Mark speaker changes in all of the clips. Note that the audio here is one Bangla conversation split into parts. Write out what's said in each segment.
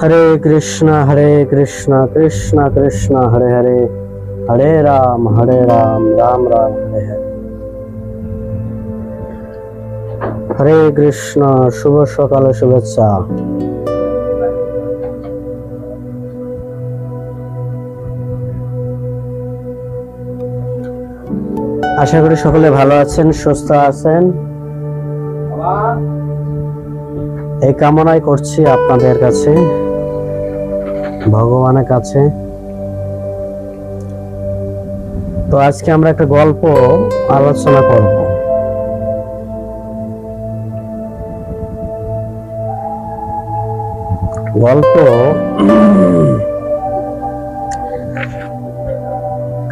Speaker 1: হরে কৃষ্ণ হরে কৃষ্ণ কৃষ্ণ কৃষ্ণ হরে হরে হরে রাম হরে রাম রাম রাম হরে হরে হরে কৃষ্ণ শুভ সকাল শুভেচ্ছা আশা করি সকলে ভালো আছেন সুস্থ আছেন এই কামনাই করছি আপনাদের কাছে ভগবানের কাছে তো আজকে আমরা একটা গল্প আলোচনা করব গল্প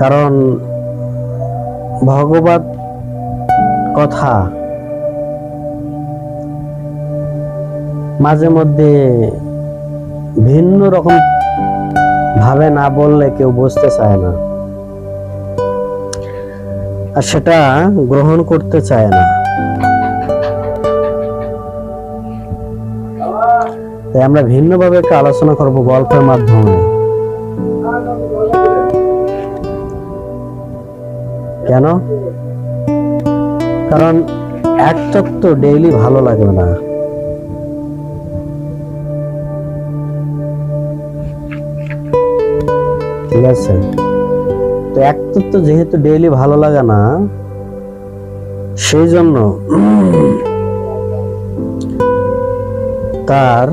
Speaker 1: কারণ ভগবত কথা মাঝে মধ্যে ভিন্ন রকম ভাবে না বললে কেউ বুঝতে চায় না আর সেটা গ্রহণ করতে চায় না
Speaker 2: তাই আমরা ভিন্নভাবে
Speaker 1: একটা আলোচনা করব গল্পের মাধ্যমে কেন কারণ এক তত্ত্ব ডেইলি ভালো লাগবে না ঠিক আছে তো এক তো যেহেতু ডেইলি ভালো লাগে না সেই জন্য তার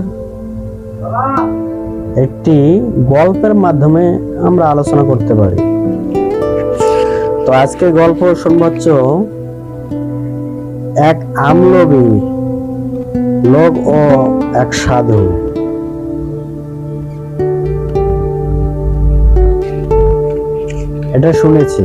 Speaker 1: একটি গল্পের মাধ্যমে আমরা আলোচনা করতে পারি তো আজকে গল্প সর্বোচ্চ এক আমলবি লোক ও এক সাধু এটা শুনেছি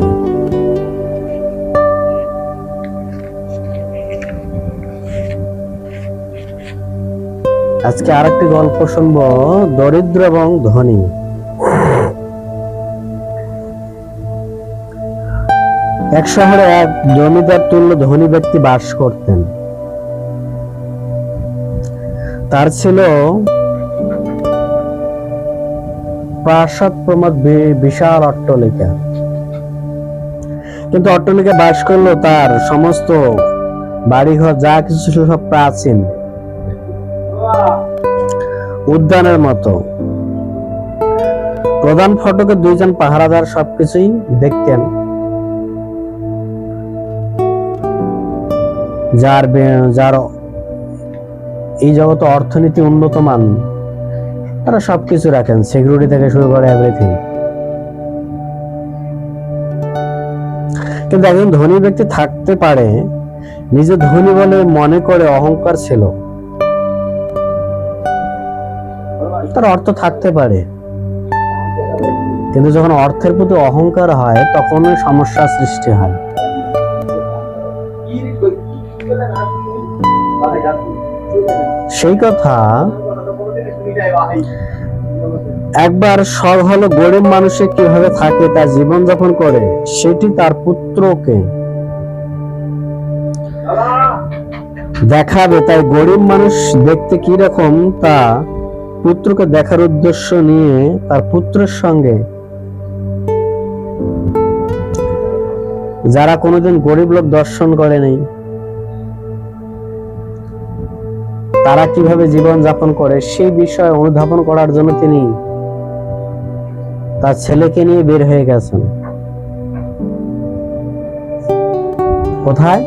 Speaker 1: আজকে আর একটি গল্প শুনব দরিদ্র এবং ধনী এক শহরে এক জমিদার তুল্য ধনী ব্যক্তি বাস করতেন তার ছিল প্রাসাদ প্রমাদ বিশাল অট্টলিকা কিন্তু অট্টালিকা বাস করলো তার সমস্ত বাড়িঘর যা কিছু ছিল সব প্রাচীন উদ্যানের মতো প্রধান ফটকে দুইজন পাহারাদার সবকিছুই দেখতেন যার যার এই জগতে অর্থনীতি উন্নত মান তারা সবকিছু রাখেন সিকিউরিটি থেকে শুরু করে এভরিথিং কিন্তু একজন ধনী ব্যক্তি থাকতে পারে নিজে ধনী বলে মনে করে অহংকার ছিল তার অর্থ থাকতে পারে কিন্তু যখন অর্থের প্রতি অহংকার হয় তখন সমস্যা সৃষ্টি হয় সেই কথা একবার সব হলো গরিব মানুষে কিভাবে থাকে তার জীবন যাপন করে সেটি তার পুত্রকে দেখাবে তাই গরিব মানুষ দেখতে কি রকম তা পুত্রকে দেখার উদ্দেশ্য নিয়ে তার পুত্রের সঙ্গে যারা কোনোদিন গরিব লোক দর্শন করে নাই তারা কিভাবে জীবন যাপন করে সেই বিষয়ে অনুধাবন করার জন্য তিনি তার ছেলেকে নিয়ে বের হয়ে গেছেন কোথায়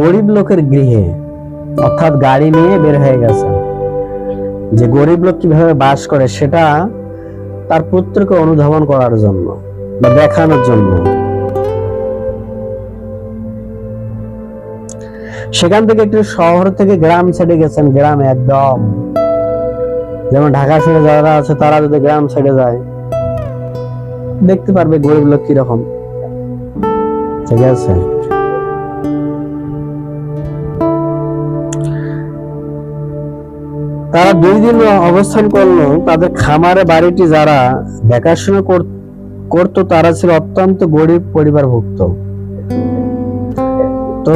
Speaker 1: গরিব লোকের গৃহে অর্থাৎ গাড়ি নিয়ে বের হয়ে গেছেন যে গরিব লোক কিভাবে বাস করে সেটা তার পুত্রকে অনুধাবন করার জন্য বা দেখানোর জন্য সেখান থেকে একটু শহর থেকে গ্রাম ছেড়ে গেছেন গ্রামে একদম যেমন ঢাকা শহরে যারা আছে তারা যদি গ্রাম সাইডে যায় দেখতে পারবে গরিব লোক কিরকম ঠিক আছে তারা দুই দিন অবস্থান করলো তাদের খামারে বাড়িটি যারা দেখাশোনা করত তারা ছিল অত্যন্ত গরিব পরিবার ভুক্ত তো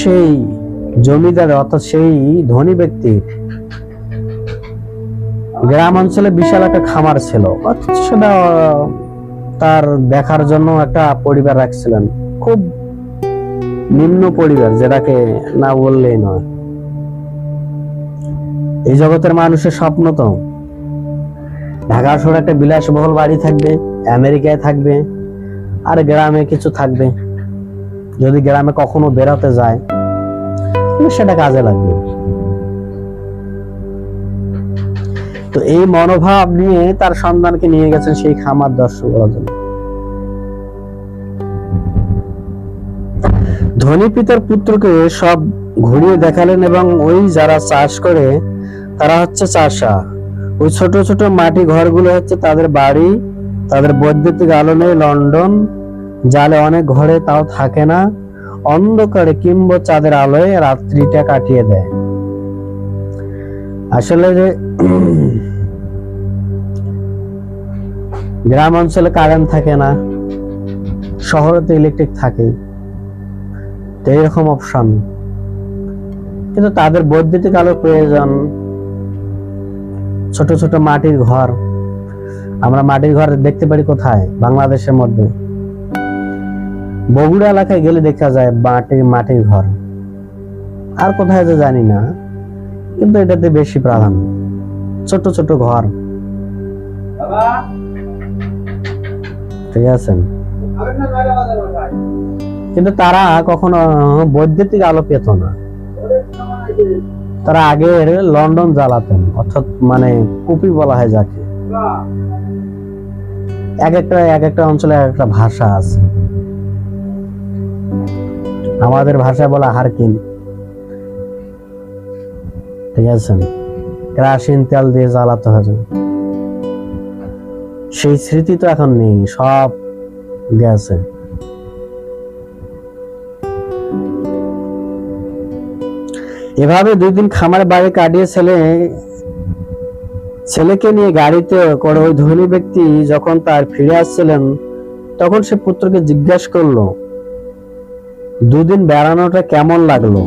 Speaker 1: সেই জমিদার অর্থাৎ সেই ধনী ব্যক্তির গ্রাম অঞ্চলে বিশাল একটা খামার ছিল সেটা তার দেখার জন্য একটা পরিবার রাখছিলেন খুব নিম্ন পরিবার যেটাকে না বললেই নয় এই জগতের মানুষের স্বপ্ন তো ঢাকা শহরে একটা বিলাসবহুল বাড়ি থাকবে আমেরিকায় থাকবে আর গ্রামে কিছু থাকবে যদি গ্রামে কখনো বেরোতে যায় সেটা কাজে লাগবে তো এই মনোভাব নিয়ে তার সন্তানকে নিয়ে গেছেন সেই খামার দর্শক ধনী পিতার পুত্রকে সব ঘুরিয়ে দেখালেন এবং ওই যারা চাষ করে তারা হচ্ছে চাষা ওই ছোট ছোট মাটি ঘরগুলো হচ্ছে তাদের বাড়ি তাদের বৈদ্যুতিক আলো নেই লন্ডন জালে অনেক ঘরে তাও থাকে না অন্ধকারে কিংবা চাঁদের আলোয় রাত্রিটা কাটিয়ে দেয় আসলে গ্রাম অঞ্চলে কারেন্ট থাকে না শহরে তো ইলেকট্রিক থাকে তো এরকম অপশন কিন্তু তাদের বৈদ্যুতিক আলোর প্রয়োজন ছোট ছোট মাটির ঘর আমরা মাটির ঘর দেখতে পারি কোথায় বাংলাদেশের মধ্যে বগুড়া এলাকায় গেলে দেখা যায় মাটির মাটির ঘর আর কোথায় যে জানি না কিন্তু এটাতে বেশি প্রাধান্য ছোট ছোট ঘর কিন্তু তারা কখনো বৈদ্যুতিক আলো পেত না তারা আগের লন্ডন জ্বালাতেন অর্থাৎ মানে কুপি বলা হয় যাকে এক একটা এক একটা অঞ্চলে এক একটা ভাষা আছে আমাদের ভাষায় বলা হারকিন ঠিক আছে কেরাসিন তেল দিয়ে জ্বালাতে হবে সেই স্মৃতি তো এখন নেই সব গেছে এভাবে দুই দিন খামার বাড়ি কাটিয়ে ছেলে ছেলেকে নিয়ে গাড়িতে করে ওই ধনী ব্যক্তি যখন তার ফিরে আসছিলেন তখন সে পুত্রকে জিজ্ঞাসা করলো দুদিন বেড়ানোটা কেমন লাগলো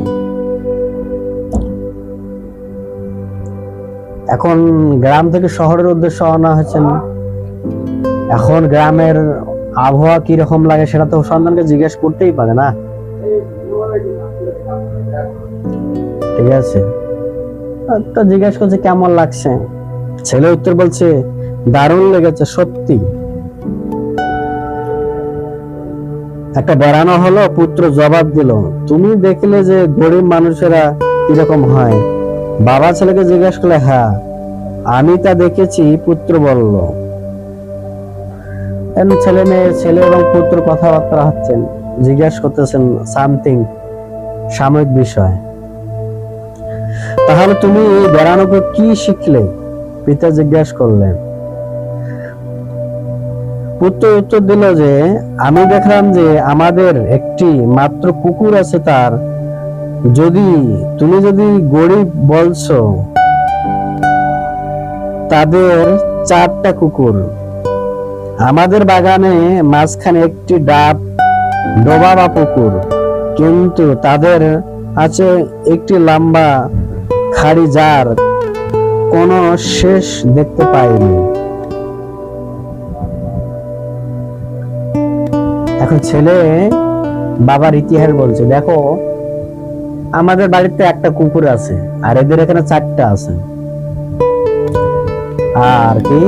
Speaker 1: এখন গ্রাম থেকে শহরের উদ্দেশ্যে আনা হচ্ছেন এখন গ্রামের আবহাওয়া কি রকম লাগে সেটা তো সন্তানকে জিজ্ঞেস করতেই পারে না ঠিক আছে তো জিজ্ঞেস করছে কেমন লাগছে ছেলে উত্তর বলছে দারুণ লেগেছে সত্যি একটা বেড়ানো হলো পুত্র জবাব দিল তুমি দেখলে যে গরিব মানুষেরা কিরকম হয় বাবা ছেলেকে জিজ্ঞেস করলে হ্যাঁ আমি তা দেখেছি পুত্র বলল ছেলে মেয়ে ছেলে এবং পুত্র কথাবার্তা হচ্ছেন জিজ্ঞেস করতেছেন সামথিং সাময়িক বিষয় তাহলে তুমি বেড়ানোর পর কি শিখলে পিতা জিজ্ঞেস করলেন পুত্র উত্তর দিল যে আমি দেখলাম যে আমাদের একটি মাত্র কুকুর আছে তার যদি তুমি যদি গরিব বলছো তাদের চারটা কুকুর আমাদের বাগানে মাঝখানে একটি ডাব ডোবা বা পুকুর কিন্তু তাদের আছে একটি লম্বা খাড়ি যার কোনো শেষ দেখতে পাইনি এখন ছেলে বাবার ইতিহাস বলছে দেখো আমাদের বাড়িতে একটা কুকুর আছে আর এদের এখানে চারটা আছে আর কি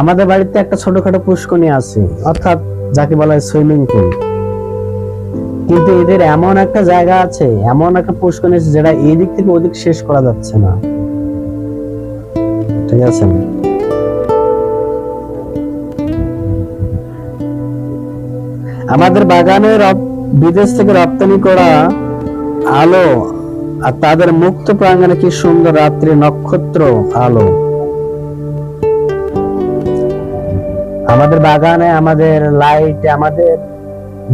Speaker 1: আমাদের বাড়িতে একটা ছোটখাটো পুষ্কনি আছে অর্থাৎ যাকে বলা হয় সুইমিং পুল কিন্তু এদের এমন একটা জায়গা আছে এমন একটা পুষ্কনি আছে যেটা এদিক থেকে ওদিক শেষ করা যাচ্ছে না ঠিক আছে আমাদের বাগানের বিদেশ থেকে রপ্তানি করা আলো আর তাদের মুক্ত প্রাঙ্গনে কি সুন্দর রাত্রি নক্ষত্র আলো আমাদের বাগানে আমাদের লাইট আমাদের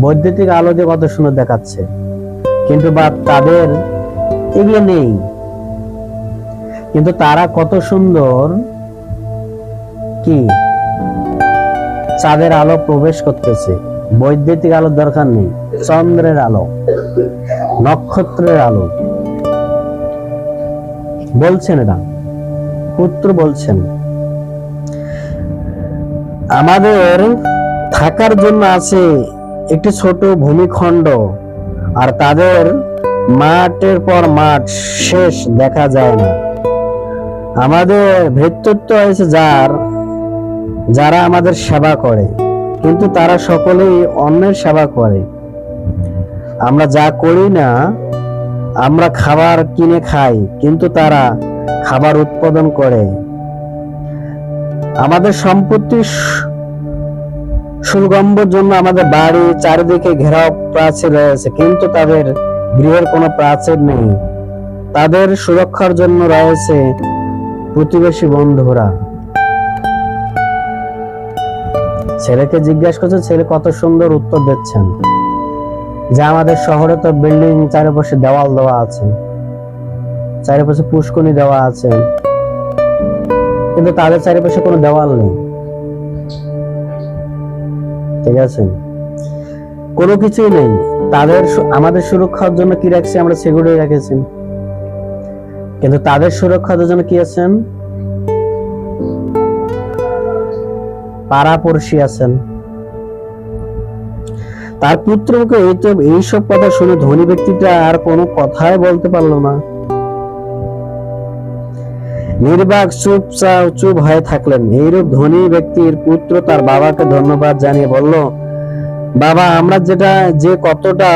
Speaker 1: বৈদ্যুতিক আলো দিয়ে কত সুন্দর দেখাচ্ছে কিন্তু বা তাদের এগুলো নেই কিন্তু তারা কত সুন্দর কি চাঁদের আলো প্রবেশ করতেছে বৈদ্যুতিক আলোর দরকার নেই চন্দ্রের আলো নক্ষত্রের আলো বলছেন এটা পুত্র বলছেন আমাদের থাকার জন্য আছে একটি ছোট ভূমিখণ্ড আর তাদের মাঠের পর মাঠ শেষ দেখা যায় না আমাদের ভৃত্যত্ব হয়েছে যার যারা আমাদের সেবা করে কিন্তু তারা সকলেই অন্যের সেবা করে আমরা যা করি না আমরা খাবার কিনে খাই কিন্তু তারা খাবার উৎপাদন করে আমাদের সম্পত্তি সুগম্বর জন্য আমাদের বাড়ি চারিদিকে ঘেরাও প্রাচীর রয়েছে কিন্তু তাদের গৃহের কোনো প্রাচীর নেই তাদের সুরক্ষার জন্য রয়েছে প্রতিবেশী বন্ধুরা ছেলেকে জিজ্ঞাসা করছে ছেলে কত সুন্দর উত্তর দিচ্ছেন যে আমাদের শহরে তো বিল্ডিং চারিপাশে দেওয়াল দেওয়া আছে চারিপাশে পুষ্কনি দেওয়া আছে কিন্তু তাদের চারিপাশে কোনো দেওয়াল নেই ঠিক আছে কোনো কিছুই নেই তাদের আমাদের সুরক্ষার জন্য কি রাখছি আমরা সেগুলো রেখেছি কিন্তু তাদের সুরক্ষার জন্য কি আছেন পাড়াপড়শি আছেন তার পুত্র মুখে এইসব কথা শুনে ধনী ব্যক্তিটা আর কোনো কথাই বলতে পারলো না নির্বাক চুপ চুপ হয়ে থাকলেন এইরূপ ধনী ব্যক্তির পুত্র তার বাবাকে ধন্যবাদ জানিয়ে বলল বাবা আমরা যেটা যে কতটা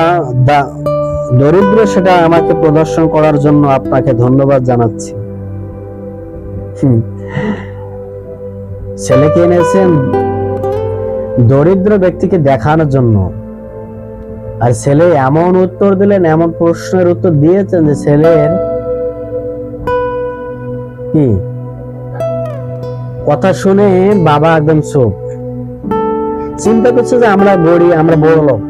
Speaker 1: দরিদ্র সেটা আমাকে প্রদর্শন করার জন্য আপনাকে ধন্যবাদ জানাচ্ছি ছেলেকে এনেছেন দরিদ্র ব্যক্তিকে দেখানোর জন্য আর ছেলে এমন উত্তর দিলেন এমন প্রশ্নের উত্তর দিয়েছেন যে ছেলের কি কথা শুনে বাবা একদম চোখ চিন্তা করছে যে আমরা গড়ি আমরা বড় লোক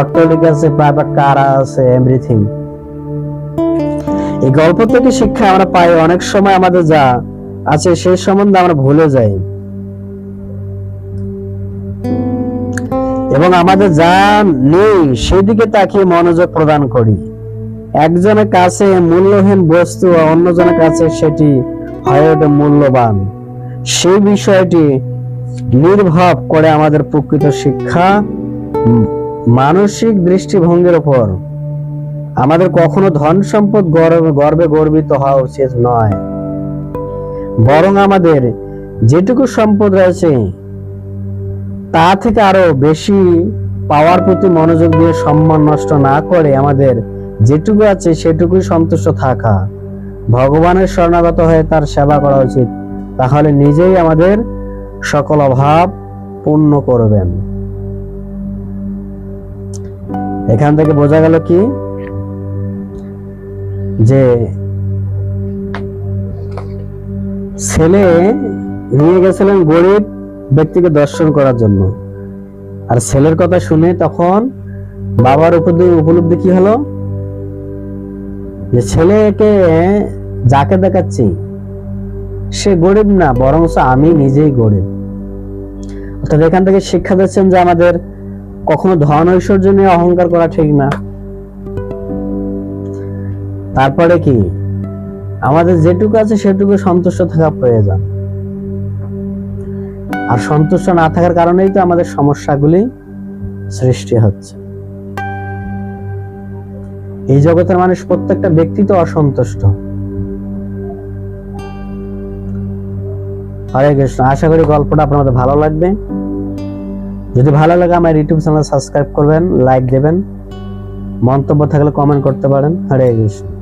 Speaker 1: অট্টালিকা আছে বাবা কারা আছে এভরিথিং এই গল্প থেকে শিক্ষা আমরা পাই অনেক সময় আমাদের যা আছে সেই সম্বন্ধে আমরা ভুলে যাই এবং আমাদের যা নেই সেদিকে তাকিয়ে মনোযোগ প্রদান করি একজনের কাছে মূল্যহীন বস্তু অন্যজনের কাছে সেটি হয়ে ওঠে মূল্যবান সেই বিষয়টি নির্ভর করে আমাদের প্রকৃত শিক্ষা মানসিক দৃষ্টিভঙ্গির ওপর আমাদের কখনো ধন সম্পদ গর্বে গর্বিত হওয়া উচিত নয় বরং আমাদের যেটুকু সম্পদ রয়েছে তা থেকে আরো বেশি পাওয়ার প্রতি মনোযোগ দিয়ে সম্মান নষ্ট না করে আমাদের যেটুকু আছে সেটুকুই সন্তুষ্ট থাকা ভগবানের শরণাগত হয়ে তার সেবা করা উচিত তাহলে নিজেই আমাদের সকল অভাব পূর্ণ করবেন এখান থেকে বোঝা গেল কি যে ছেলে নিয়ে গেছিলেন গরিব ব্যক্তিকে দর্শন করার জন্য আর ছেলের কথা শুনে তখন বাবার উপলব্ধি কি হলো যে ছেলেকে যাকে দেখাচ্ছি সে গরিব না বরং আমি নিজেই গরিব অর্থাৎ এখান থেকে শিক্ষা দিচ্ছেন যে আমাদের কখনো ধন ঐশ্বর্য নিয়ে অহংকার করা ঠিক না তারপরে কি আমাদের যেটুকু আছে সেটুকু সন্তুষ্ট থাকা প্রয়োজন আর সন্তুষ্ট না থাকার কারণেই তো আমাদের সমস্যাগুলি সৃষ্টি হচ্ছে এই জগতের মানুষ প্রত্যেকটা ব্যক্তি তো অসন্তুষ্ট হরে কৃষ্ণ আশা করি গল্পটা আপনাদের ভালো লাগবে যদি ভালো লাগে আমার ইউটিউব চ্যানেল সাবস্ক্রাইব করবেন লাইক দেবেন মন্তব্য থাকলে কমেন্ট করতে পারেন হরে কৃষ্ণ